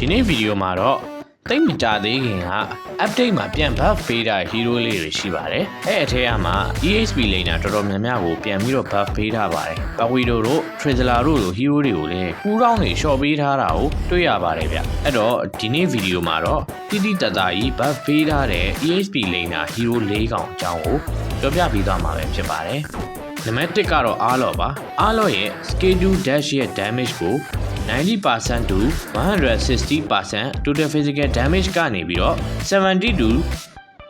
ဒီနေ့ဗီဒီယိုမှာတော့တိတ်မကြသေးခင်က update မှာပြန် buff ပေးတာ hero လေးတွေရှိပါတယ်အဲ့အထက်ကမှာ EXP လိန်တာတော်တော်များများကိုပြန်ပြီးတော့ buff ပေးထားပါတယ်ပဝီဒိုတို့ Trezla တို့လို hero တွေကိုလည်းကူးရောင်းနေ short ပေးထားတာကိုတွေ့ရပါတယ်ဗျအဲ့တော့ဒီနေ့ဗီဒီယိုမှာတော့တိတိတတ်တာကြီး buff ပေးထားတဲ့ EXP လိန်တာ hero ၄ကောင်အကြောင်းကိုပြောပြပေးသွားမှာပဲဖြစ်ပါတယ်နံပါတ်1ကတော့အားလော်ပါအားလော်ရဲ့ schedule dash ရဲ့ damage ကို 90% to 160% total physical damage ကနေပြီးတော့70 to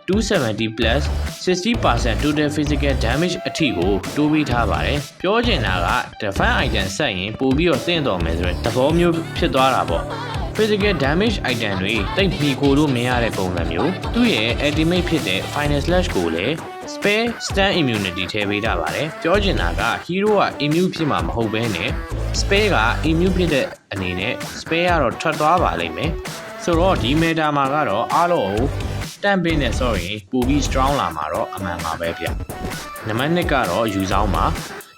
270 plus 60% total physical damage အထိကိုတိုးပေးထားပါတယ်။ပြောချင်တာက defense item ဆက်ရင်ပို့ပြီးတော့တင့်တော်မယ်ဆိုတဲ့သဘောမျိုးဖြစ်သွားတာပေါ့။ physical damage item တွေတိတ်မီခိုလို့မရတဲ့ပုံစံမျိုးသူ့ရဲ့ ultimate ဖြစ်တဲ့ final slash ကိုလည်း spare stand immunity ထည့်ပေးထားပါတယ်။ပြောချင်တာက hero က immune ဖြစ်မှာမဟုတ်ဘဲနဲ့ spare က immune ဖြစ်တဲ့အနေနဲ့ spare ကတော့ထွက်သွားပါလိမ့်မယ်။ဆိုတော့ဒီ meta မှာကတော့အားလုံးကိုတန့်ပေးနေဆိုရင်ပိုပြီး strong လာမှာတော့အမှန်ပါပဲဗျ။နံပါတ်1ကတော့ယူဆောင်ပါ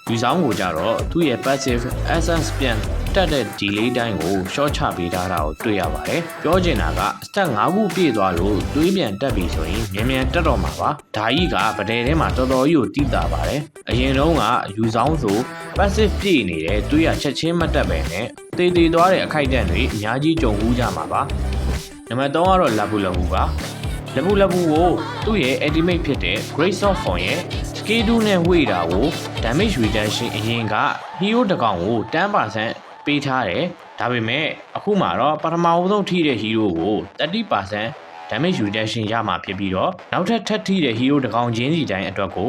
ယူဆောင်ကိုကြတော့သူ့ရဲ့ passive essence ပြန်တက်တဲ့ delay တိုင်းကို short ချပေးထားတာကိုတွေ့ရပါတယ်။ပြောချင်တာက stat 5ခုပြည့်သွားလို့တွေးပြန်တက်ပြီဆိုရင်မြန်မြန်တက်တော့မှာပါ။ဒါကြီးကဗဒယ်ထဲမှာတော်တော်ကြီးကိုတိတာပါတယ်။အရင်တုန်းကယူဆောင်ဆို passive ပြည့်နေတယ်တွေးရချက်ချင်းမတက်ပဲနဲ့တေးတေးသွားတဲ့အခိုက်အတန့်တွေအများကြီးကြုံဘူးကြမှာပါ။နံပါတ်3ကတော့လဘူလဘူပါလဘူလဘူကိုသူ့ရဲ့ ultimate ဖြစ်တဲ့ Great Soft Form ရဲ့ Scale 2နဲ့ဝေ့တာကို damage reduction အရင်က hero တစ်ကောင်ကို10%ပေးထားတယ်ဒါပေမဲ့အခုမှတော့ပထမအဆုံးထိတဲ့ hero ကို30% damage reduction ရမှာဖြစ်ပြီးတော့နောက်ထပ်ထပ်ထိတဲ့ hero တစ်ကောင်ချင်းစီတိုင်းအတွက်ကို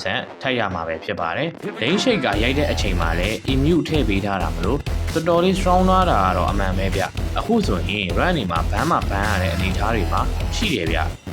8%ထပ်ရမှာပဲဖြစ်ပါတယ်။ lane shake ကရိုက်တဲ့အချိန်မှာလည်း immune ထည့်ပေးထားတာမလို့တော်တော်လေး strong လာတာကတော့အမှန်ပဲဗျ။အခုဆိုရင် run နေမှာဘန်းမှာဘန်းရတဲ့အနေအထားတွေမှာရှိတယ်ဗျ။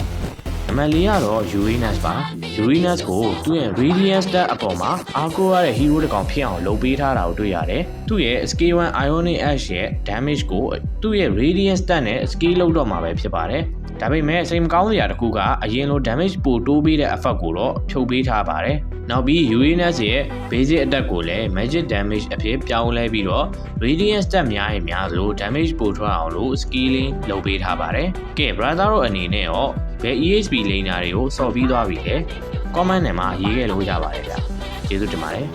နံပါတ်၄ကတော့ Uranus ပါ Uranus ကိုသူ့ရဲ့ Radiant Stat အပေါ်မှာအားကိုးရတဲ့ hero တစ်ကောင်ဖြစ်အောင်လုပ်ပေးထားတာကိုတွေ့ရတယ်။သူ့ရဲ့ Scale 1 Ionic Ash ရဲ့ damage ကိုသူ့ရဲ့ Radiant Stat နဲ့ scale လုပ်တော့မှာပဲဖြစ်ပါတယ်။ဒါပေမဲ့စိတ်မကောင်းစရာတစ်ခုကအရင်လို damage ပိုတိုးပေးတဲ့ effect ကိုတော့ဖြုတ်ပေးထားပါတယ်။နောက်ပြီး Uranus ရဲ့ basic attack ကိုလည်း magic damage အဖြစ်ပြောင်းလဲပြီးတော့ Radiant Stat များရင်များသလို damage ပိုထွက်အောင်လို့ scaling လုပ်ပေးထားပါတယ်။ကဲ brother တို့အနေနဲ့ရော ဘယ် EHP လိန်နာတွေကိုစော်ပြီးသွားပြီလဲ comment ထဲမှာရေးခဲ့လို့ရပါတယ်ဗျာကျေးဇူးတင်ပါတယ်